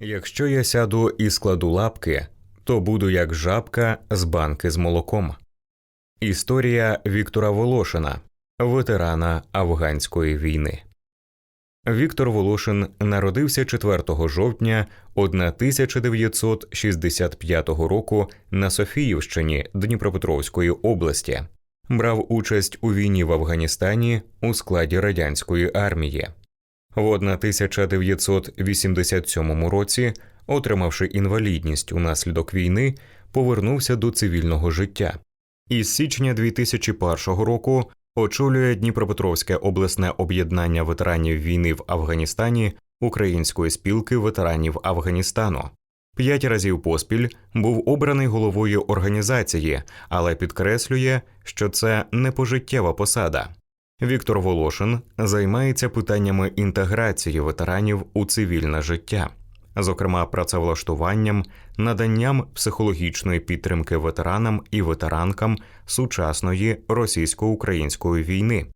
Якщо я сяду і складу лапки, то буду як жабка з банки з молоком. Історія Віктора Волошина, ветерана афганської війни. Віктор Волошин народився 4 жовтня 1965 року на Софіївщині Дніпропетровської області. Брав участь у війні в Афганістані у складі радянської армії. В 1987 році, отримавши інвалідність унаслідок війни, повернувся до цивільного життя. Із січня 2001 року очолює Дніпропетровське обласне об'єднання ветеранів війни в Афганістані Української спілки ветеранів Афганістану. П'ять разів поспіль був обраний головою організації, але підкреслює, що це не пожиттєва посада. Віктор Волошин займається питаннями інтеграції ветеранів у цивільне життя, зокрема працевлаштуванням, наданням психологічної підтримки ветеранам і ветеранкам сучасної російсько-української війни,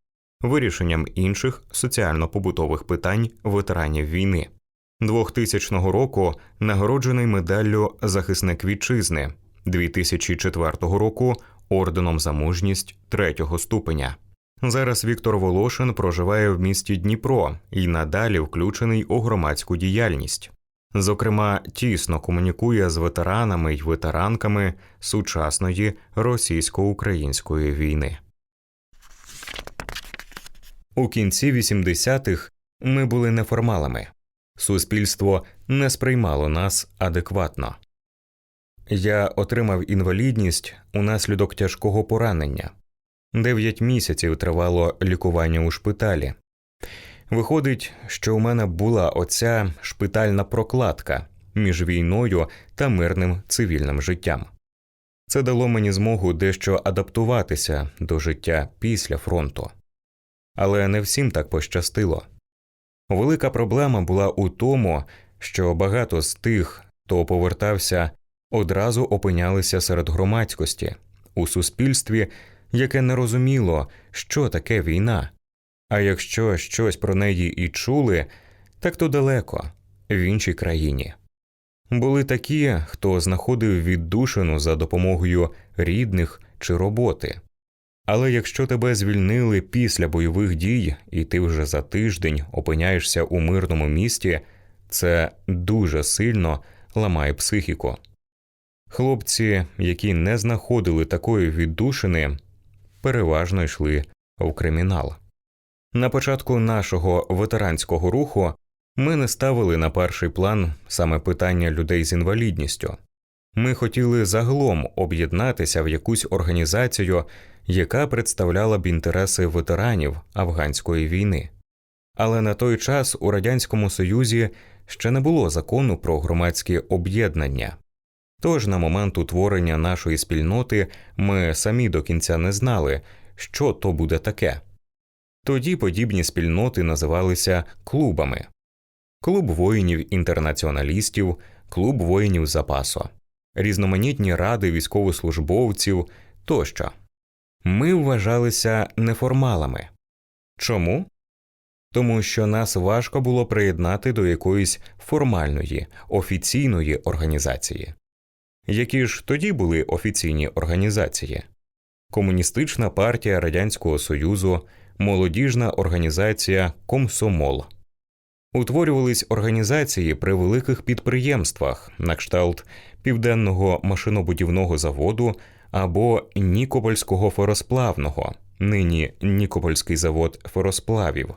вирішенням інших соціально-побутових питань ветеранів війни. 2000 року нагороджений медаллю Захисник вітчизни, 2004 року орденом за мужність третього ступеня. Зараз Віктор Волошин проживає в місті Дніпро і надалі включений у громадську діяльність. Зокрема, тісно комунікує з ветеранами й ветеранками сучасної російсько-української війни. У кінці 80-х ми були неформалами. Суспільство не сприймало нас адекватно. Я отримав інвалідність унаслідок тяжкого поранення. Дев'ять місяців тривало лікування у шпиталі. Виходить, що у мене була оця шпитальна прокладка між війною та мирним цивільним життям. Це дало мені змогу дещо адаптуватися до життя після фронту. Але не всім так пощастило. Велика проблема була у тому, що багато з тих, хто повертався, одразу опинялися серед громадськості у суспільстві, яке не розуміло, що таке війна. А якщо щось про неї і чули, так то далеко, в іншій країні. Були такі, хто знаходив віддушину за допомогою рідних чи роботи. Але якщо тебе звільнили після бойових дій, і ти вже за тиждень опиняєшся у мирному місті, це дуже сильно ламає психіку. Хлопці, які не знаходили такої віддушини, переважно йшли в кримінал. На початку нашого ветеранського руху ми не ставили на перший план саме питання людей з інвалідністю. Ми хотіли загалом об'єднатися в якусь організацію, яка представляла б інтереси ветеранів афганської війни. Але на той час у Радянському Союзі ще не було закону про громадські об'єднання. Тож на момент утворення нашої спільноти ми самі до кінця не знали, що то буде таке. Тоді подібні спільноти називалися клубами клуб воїнів-інтернаціоналістів, клуб воїнів запасу, різноманітні ради військовослужбовців тощо. Ми вважалися неформалами. Чому? Тому що нас важко було приєднати до якоїсь формальної, офіційної організації. Які ж тоді були офіційні організації? Комуністична партія Радянського Союзу, молодіжна організація Комсомол. Утворювались організації при великих підприємствах на кшталт Південного машинобудівного заводу або Нікопольського феросплавного, нині Нікопольський завод феросплавів.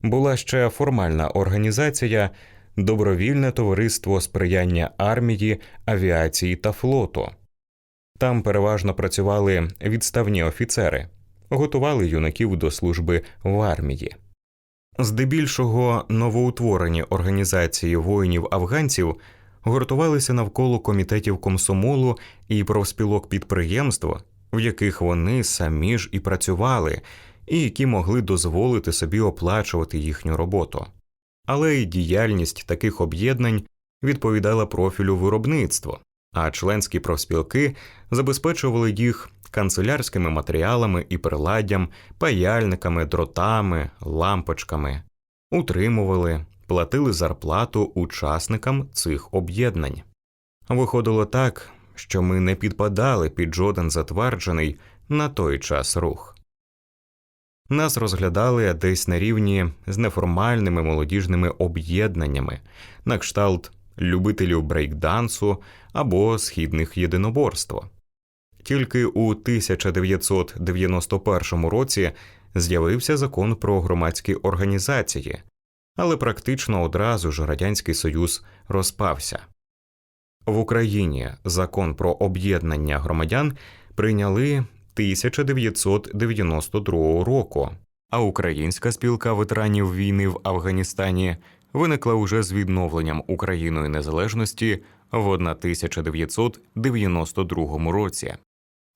Була ще формальна організація Добровільне товариство сприяння армії, авіації та флоту. Там переважно працювали відставні офіцери, готували юнаків до служби в армії. Здебільшого новоутворені організації воїнів афганців гуртувалися навколо комітетів комсомолу і профспілок підприємств, в яких вони самі ж і працювали, і які могли дозволити собі оплачувати їхню роботу. Але й діяльність таких об'єднань відповідала профілю виробництва, а членські профспілки забезпечували їх канцелярськими матеріалами і приладдям, паяльниками, дротами, лампочками, утримували, платили зарплату учасникам цих об'єднань. Виходило так, що ми не підпадали під жоден затверджений на той час рух. Нас розглядали десь на рівні з неформальними молодіжними об'єднаннями, на кшталт любителів брейкдансу або східних єдиноборств. Тільки у 1991 році з'явився закон про громадські організації, але практично одразу ж Радянський Союз розпався. В Україні закон про об'єднання громадян прийняли 1992 року, а Українська спілка ветеранів війни в Афганістані виникла уже з відновленням Україною незалежності в 1992 році.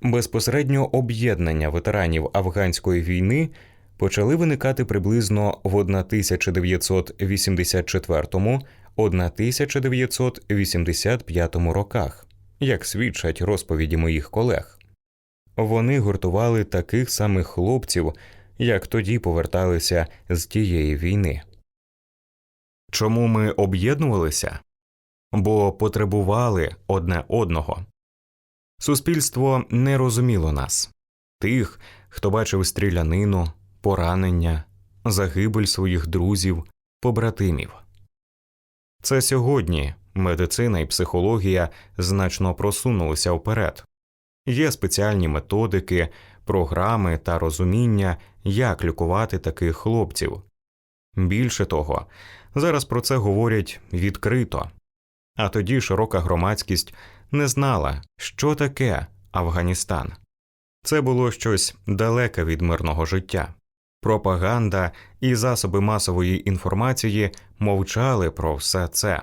Безпосередньо об'єднання ветеранів афганської війни почали виникати приблизно в 1984-1985 роках, як свідчать розповіді моїх колег. Вони гуртували таких самих хлопців, як тоді поверталися з тієї війни. Чому ми об'єднувалися? Бо потребували одне одного. Суспільство не розуміло нас тих, хто бачив стрілянину, поранення, загибель своїх друзів, побратимів. Це сьогодні медицина і психологія значно просунулися вперед. Є спеціальні методики, програми та розуміння, як лікувати таких хлопців. Більше того, зараз про це говорять відкрито, а тоді широка громадськість не знала, що таке Афганістан. Це було щось далеке від мирного життя. Пропаганда і засоби масової інформації мовчали про все це.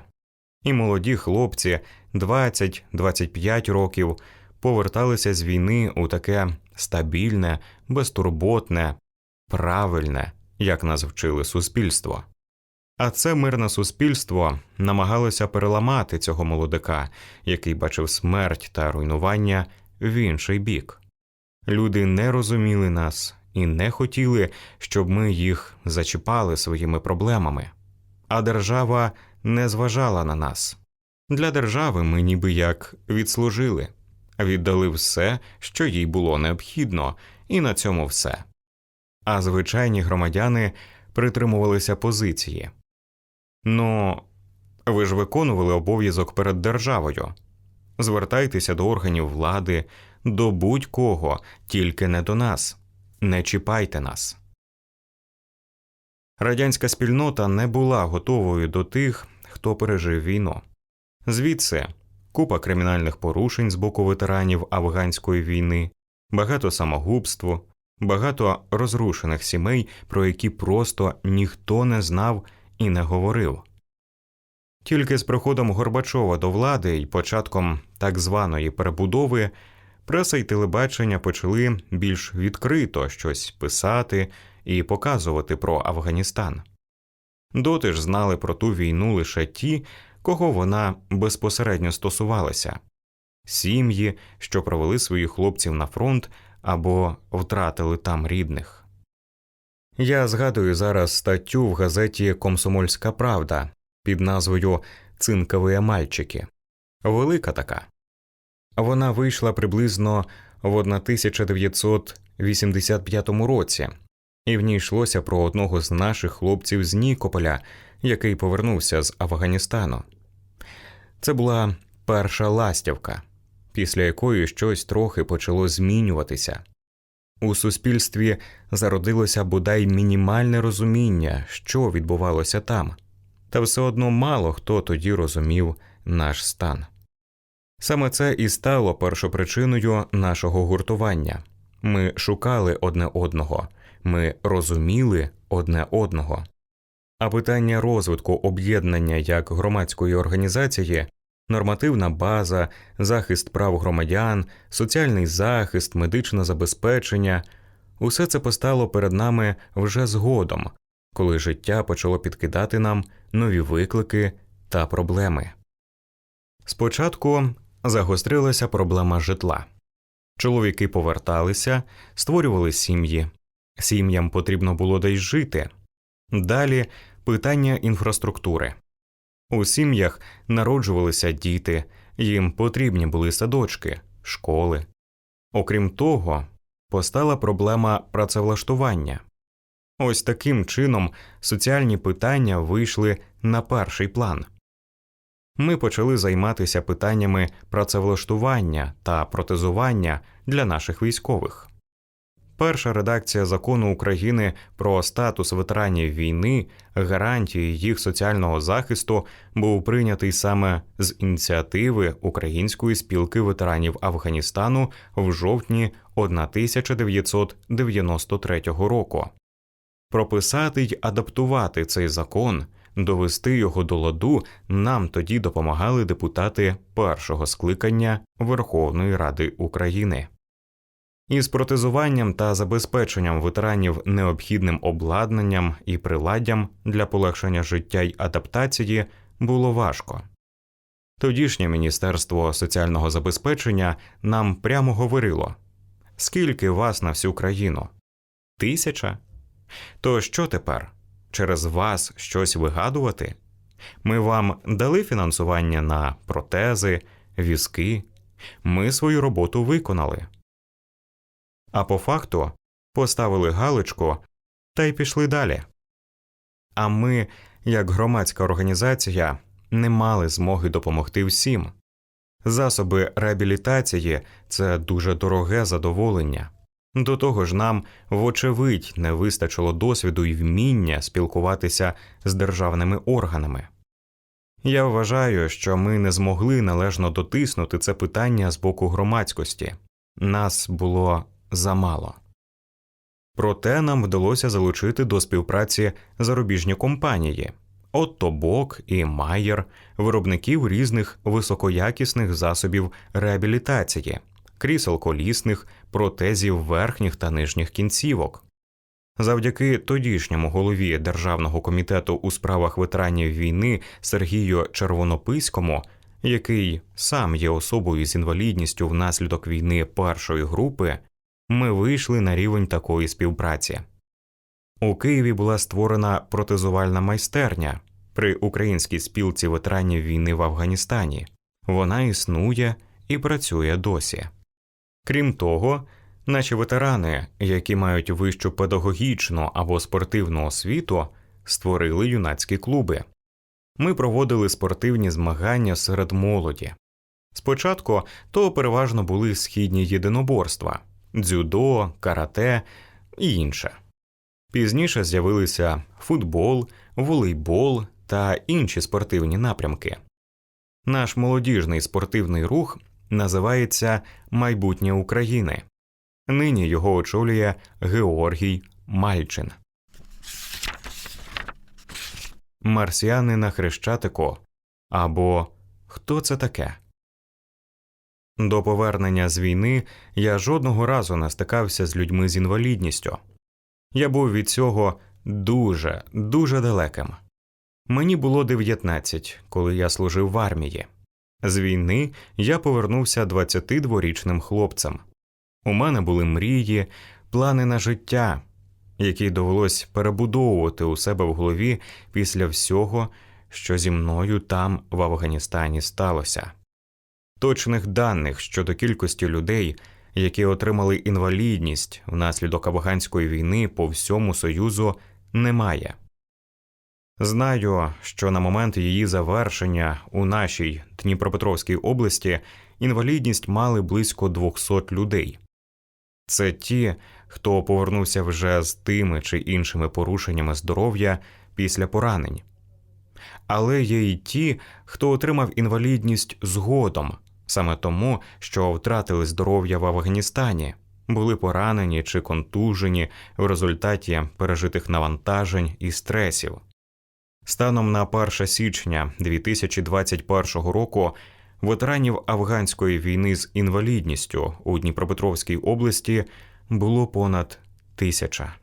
І молоді хлопці 20-25 років поверталися з війни у таке стабільне, безтурботне, правильне, як нас вчили суспільство. А це мирне суспільство намагалося переламати цього молодика, який бачив смерть та руйнування в інший бік. Люди не розуміли нас і не хотіли, щоб ми їх зачіпали своїми проблемами, а держава не зважала на нас. Для держави ми ніби як відслужили, віддали все, що їй було необхідно, і на цьому все. А звичайні громадяни притримувалися позиції. Ну, ви ж виконували обов'язок перед державою. Звертайтеся до органів влади, до будь-кого, тільки не до нас, не чіпайте нас. Радянська спільнота не була готовою до тих, хто пережив війну. Звідси купа кримінальних порушень з боку ветеранів афганської війни, багато самогубств, багато розрушених сімей, про які просто ніхто не знав і не говорив. Тільки з приходом Горбачова до влади і початком так званої перебудови преса й телебачення почали більш відкрито щось писати і показувати про Афганістан. Доти ж знали про ту війну лише ті, кого вона безпосередньо стосувалася сім'ї, що провели своїх хлопців на фронт або втратили там рідних. Я згадую зараз статтю в газеті Комсомольська Правда під назвою Цинкові мальчики. Велика така. Вона вийшла приблизно в 1985 році, і в ній йшлося про одного з наших хлопців з Нікополя, який повернувся з Афганістану. Це була перша ластівка, після якої щось трохи почало змінюватися. У суспільстві зародилося бодай мінімальне розуміння, що відбувалося там, та все одно мало хто тоді розумів наш стан. Саме це і стало першопричиною нашого гуртування ми шукали одне одного, ми розуміли одне одного. А питання розвитку об'єднання як громадської організації, нормативна база, захист прав громадян, соціальний захист, медичне забезпечення усе це постало перед нами вже згодом, коли життя почало підкидати нам нові виклики та проблеми. Спочатку загострилася проблема житла. Чоловіки поверталися, створювали сім'ї, сім'ям потрібно було десь жити. Далі питання інфраструктури. У сім'ях народжувалися діти, їм потрібні були садочки, школи. Окрім того, постала проблема працевлаштування. Ось таким чином соціальні питання вийшли на перший план. Ми почали займатися питаннями працевлаштування та протезування для наших військових. Перша редакція закону України про статус ветеранів війни, гарантії їх соціального захисту був прийнятий саме з ініціативи Української спілки ветеранів Афганістану в жовтні 1993 року. Прописати й адаптувати цей закон, довести його до ладу нам тоді допомагали депутати першого скликання Верховної Ради України. Із протезуванням та забезпеченням ветеранів необхідним обладнанням і приладдям для полегшення життя й адаптації було важко. Тодішнє Міністерство соціального забезпечення нам прямо говорило скільки вас на всю країну? Тисяча? То що тепер? Через вас щось вигадувати? Ми вам дали фінансування на протези, візки, ми свою роботу виконали. А по факту поставили галочку та й пішли далі. А ми, як громадська організація, не мали змоги допомогти всім. Засоби реабілітації це дуже дороге задоволення. До того ж, нам, вочевидь, не вистачило досвіду і вміння спілкуватися з державними органами. Я вважаю, що ми не змогли належно дотиснути це питання з боку громадськості нас було замало. Проте нам вдалося залучити до співпраці зарубіжні компанії Отто Бок і Майер, виробників різних високоякісних засобів реабілітації, крісел колісних, протезів верхніх та нижніх кінцівок. Завдяки тодішньому голові Державного комітету у справах ветеранів війни Сергію Червонопиському, який сам є особою з інвалідністю внаслідок війни першої групи, ми вийшли на рівень такої співпраці. У Києві була створена протезувальна майстерня при українській спілці ветеранів війни в Афганістані. Вона існує і працює досі. Крім того, наші ветерани, які мають вищу педагогічну або спортивну освіту, створили юнацькі клуби. Ми проводили спортивні змагання серед молоді. Спочатку то переважно були східні єдиноборства дзюдо, карате і інше. Пізніше з'явилися футбол, волейбол та інші спортивні напрямки. Наш молодіжний спортивний рух називається Майбутнє України. Нині його очолює Георгій Мальчин. Марсіани на Хрещатику або Хто це таке? До повернення з війни я жодного разу не стикався з людьми з інвалідністю. Я був від цього дуже, дуже далеким. Мені було 19, коли я служив в армії. З війни я повернувся 22-річним хлопцем. У мене були мрії, плани на життя, які довелось перебудовувати у себе в голові після всього, що зі мною там в Афганістані сталося. Точних даних щодо кількості людей, які отримали інвалідність внаслідок афганської війни по всьому Союзу, немає. Знаю, що на момент її завершення у нашій Дніпропетровській області інвалідність мали близько 200 людей. Це ті, хто повернувся вже з тими чи іншими порушеннями здоров'я після поранень. Але є й ті, хто отримав інвалідність згодом, саме тому, що втратили здоров'я в Афганістані, були поранені чи контужені в результаті пережитих навантажень і стресів. Станом на 1 січня 2021 року ветеранів афганської війни з інвалідністю у Дніпропетровській області було понад тисяча.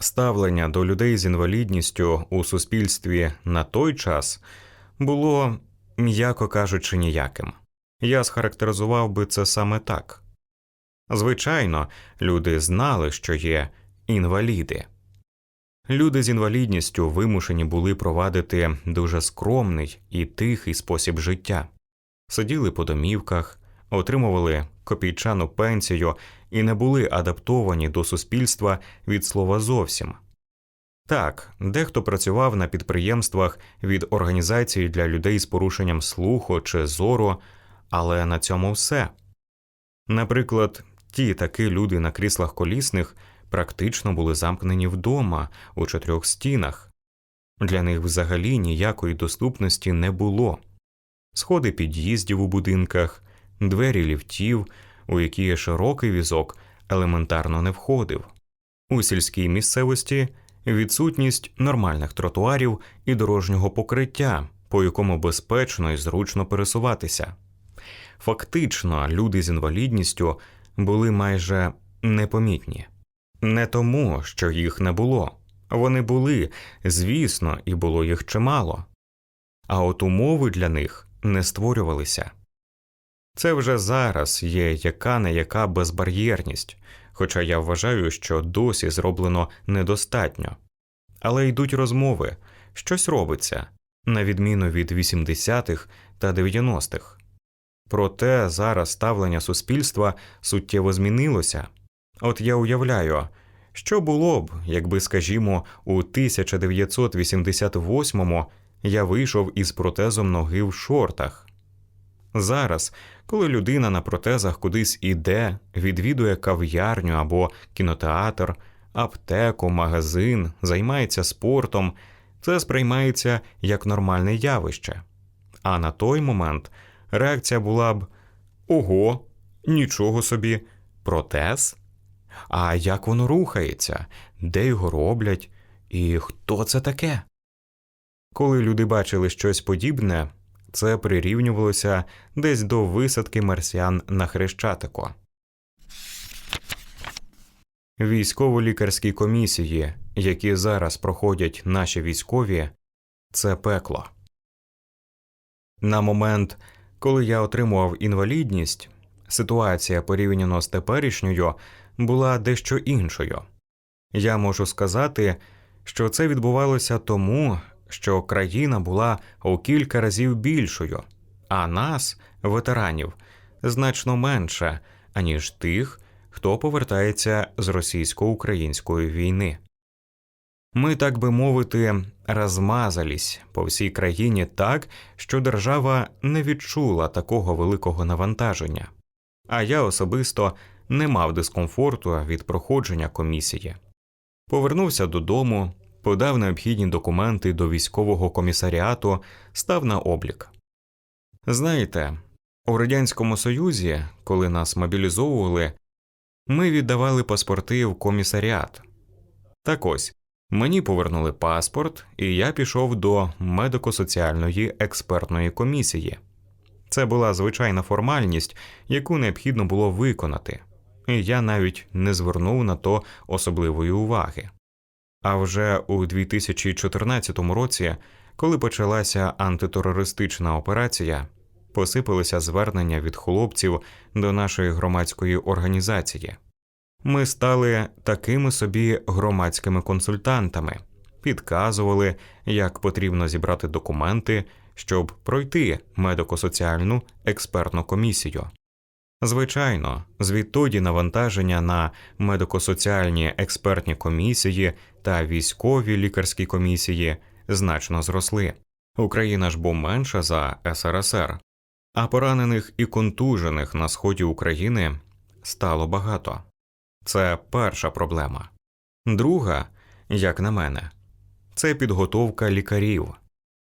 Ставлення до людей з інвалідністю у суспільстві на той час було, м'яко кажучи, ніяким. Я схарактеризував би це саме так. Звичайно, люди знали, що є інваліди. Люди з інвалідністю вимушені були провадити дуже скромний і тихий спосіб життя, сиділи по домівках, отримували копійчану пенсію і не були адаптовані до суспільства від слова зовсім. Так, дехто працював на підприємствах від організацій для людей з порушенням слуху чи зору, але на цьому все. Наприклад, ті таки люди на кріслах колісних практично були замкнені вдома у чотирьох стінах. Для них взагалі ніякої доступності не було. Сходи під'їздів у будинках, двері ліфтів, у які широкий візок елементарно не входив. У сільській місцевості відсутність нормальних тротуарів і дорожнього покриття, по якому безпечно і зручно пересуватися. Фактично, люди з інвалідністю були майже непомітні. Не тому, що їх не було. Вони були, звісно, і було їх чимало. А от умови для них не створювалися. Це вже зараз є яка не яка безбар'єрність, хоча я вважаю, що досі зроблено недостатньо. Але йдуть розмови, щось робиться, на відміну від 80-х та 90-х. Проте зараз ставлення суспільства суттєво змінилося. От я уявляю, що було б, якби, скажімо, у 1988-му я вийшов із протезом ноги в шортах. Зараз, коли людина на протезах кудись іде, відвідує кав'ярню або кінотеатр, аптеку, магазин, займається спортом, це сприймається як нормальне явище. А на той момент реакція була б ого, нічого собі, протез? А як воно рухається, де його роблять, і хто це таке? Коли люди бачили щось подібне, це прирівнювалося десь до висадки марсіан на хрещатику. Військово-лікарські комісії, які зараз проходять наші військові, це пекло. На момент, коли я отримував інвалідність, ситуація порівняно з теперішньою була дещо іншою. Я можу сказати, що це відбувалося тому, що країна була у кілька разів більшою, а нас, ветеранів, значно менше, аніж тих, хто повертається з російсько-української війни. Ми, так би мовити, розмазались по всій країні так, що держава не відчула такого великого навантаження, а я особисто не мав дискомфорту від проходження комісії. Повернувся додому, подав необхідні документи до військового комісаріату, став на облік. Знаєте, у Радянському Союзі, коли нас мобілізовували, ми віддавали паспорти в комісаріат. Так ось мені повернули паспорт, і я пішов до медико-соціальної експертної комісії. Це була звичайна формальність, яку необхідно було виконати, і я навіть не звернув на то особливої уваги. А вже у 2014 році, коли почалася антитерористична операція, посипалися звернення від хлопців до нашої громадської організації. Ми стали такими собі громадськими консультантами, підказували, як потрібно зібрати документи, щоб пройти медико-соціальну експертну комісію. Звичайно, звідтоді навантаження на медико-соціальні експертні комісії та військові лікарські комісії значно зросли. Україна ж був менша за СРСР, а поранених і контужених на сході України стало багато. Це перша проблема. Друга, як на мене, це підготовка лікарів.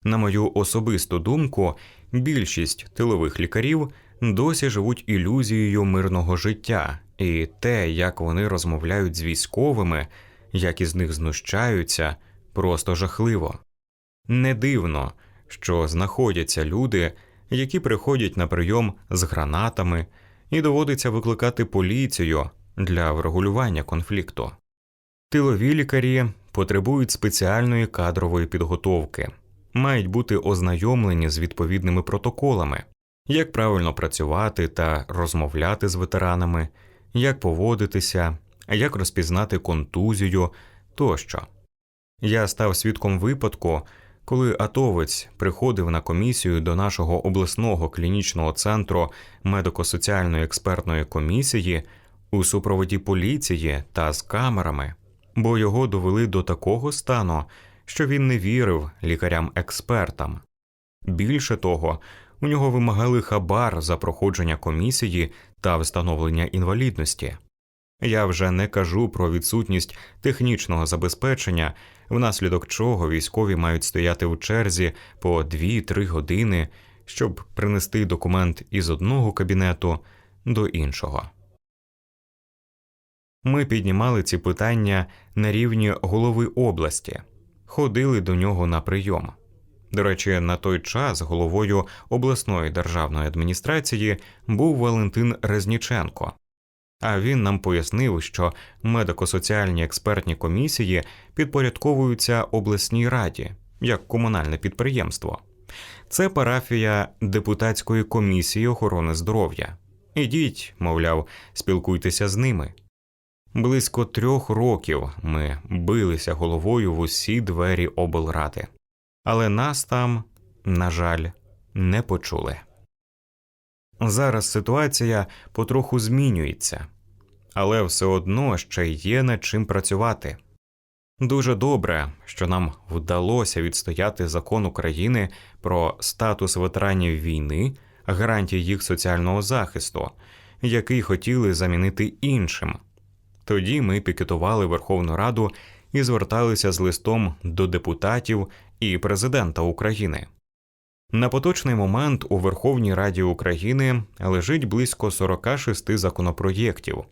На мою особисту думку, більшість тилових лікарів досі живуть ілюзією мирного життя, і те, як вони розмовляють з військовими, як із них знущаються, просто жахливо. Не дивно, що знаходяться люди, які приходять на прийом з гранатами, і доводиться викликати поліцію для врегулювання конфлікту. Тилові лікарі потребують спеціальної кадрової підготовки, мають бути ознайомлені з відповідними протоколами, як правильно працювати та розмовляти з ветеранами, як поводитися, як розпізнати контузію тощо. Я став свідком випадку, коли атовець приходив на комісію до нашого обласного клінічного центру медико-соціальної експертної комісії у супроводі поліції та з камерами, бо його довели до такого стану, що він не вірив лікарям-експертам. Більше того, у нього вимагали хабар за проходження комісії та встановлення інвалідності. Я вже не кажу про відсутність технічного забезпечення, внаслідок чого військові мають стояти в черзі по 2-3 години, щоб принести документ із одного кабінету до іншого. Ми піднімали ці питання на рівні голови області, ходили до нього на прийом. До речі, на той час головою обласної державної адміністрації був Валентин Резніченко. А він нам пояснив, що медико-соціальні експертні комісії підпорядковуються обласній раді як комунальне підприємство. Це парафія депутатської комісії охорони здоров'я. Ідіть, мовляв, спілкуйтеся з ними. Близько трьох років ми билися головою в усі двері облради, але нас там, на жаль, не почули. Зараз ситуація потроху змінюється, але все одно ще є над чим працювати. Дуже добре, що нам вдалося відстояти закон України про статус ветеранів війни, гарантії їх соціального захисту, який хотіли замінити іншим. Тоді ми пікетували Верховну Раду і зверталися з листом до депутатів і президента України. На поточний момент у Верховній Раді України лежить близько 46 законопроєктів.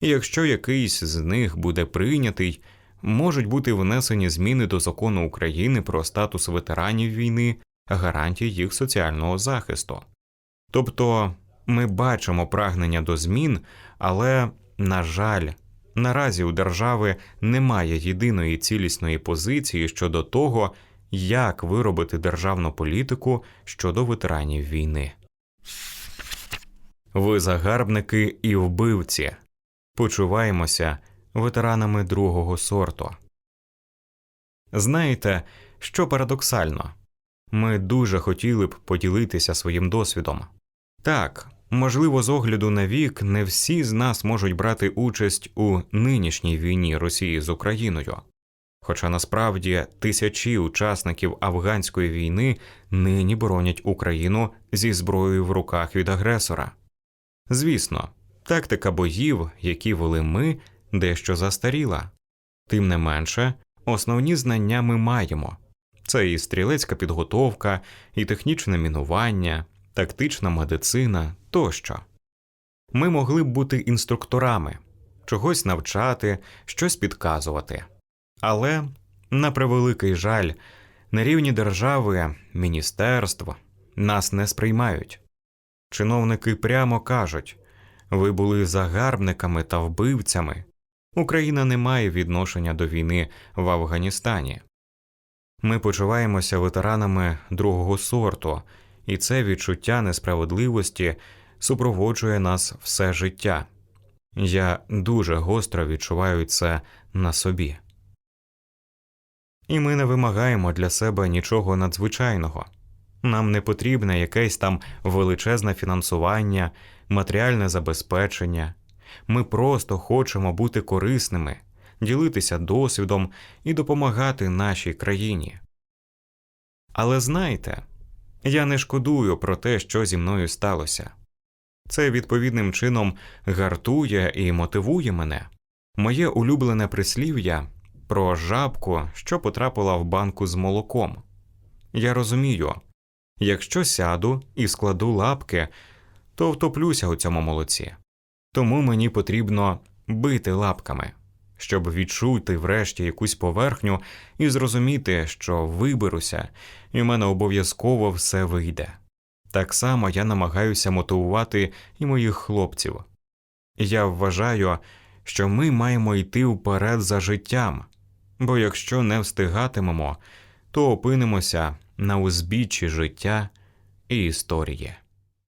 І Якщо якийсь з них буде прийнятий, можуть бути внесені зміни до закону України про статус ветеранів війни, гарантії їх соціального захисту. Тобто ми бачимо прагнення до змін, але, на жаль, наразі у держави немає єдиної цілісної позиції щодо того, як виробити державну політику щодо ветеранів війни. Ви загарбники і вбивці. Почуваємося ветеранами другого сорту. Знаєте, що парадоксально ми дуже хотіли б поділитися своїм досвідом. Так, можливо, з огляду на вік не всі з нас можуть брати участь у нинішній війні Росії з Україною. Хоча насправді тисячі учасників афганської війни нині боронять Україну зі зброєю в руках від агресора. Звісно, тактика боїв, які вели ми, дещо застаріла, тим не менше, основні знання ми маємо це і стрілецька підготовка, і технічне мінування, тактична медицина тощо. Ми могли б бути інструкторами, чогось навчати, щось підказувати. Але, на превеликий жаль, на рівні держави, міністерств нас не сприймають. Чиновники прямо кажуть ви були загарбниками та вбивцями. Україна не має відношення до війни в Афганістані. Ми почуваємося ветеранами другого сорту, і це відчуття несправедливості супроводжує нас все життя. Я дуже гостро відчуваю це на собі. І ми не вимагаємо для себе нічого надзвичайного. Нам не потрібне якесь там величезне фінансування, матеріальне забезпечення. Ми просто хочемо бути корисними, ділитися досвідом і допомагати нашій країні. Але знайте, я не шкодую про те, що зі мною сталося. Це відповідним чином гартує і мотивує мене. Моє улюблене прислів'я про жабку, що потрапила в банку з молоком. Я розумію, якщо сяду і складу лапки, то втоплюся у цьому молоці. Тому мені потрібно бити лапками, щоб відчути врешті якусь поверхню і зрозуміти, що виберуся, і в мене обов'язково все вийде. Так само я намагаюся мотивувати і моїх хлопців. Я вважаю, що ми маємо йти вперед за життям, бо якщо не встигатимемо, то опинимося на узбіччі життя і історії.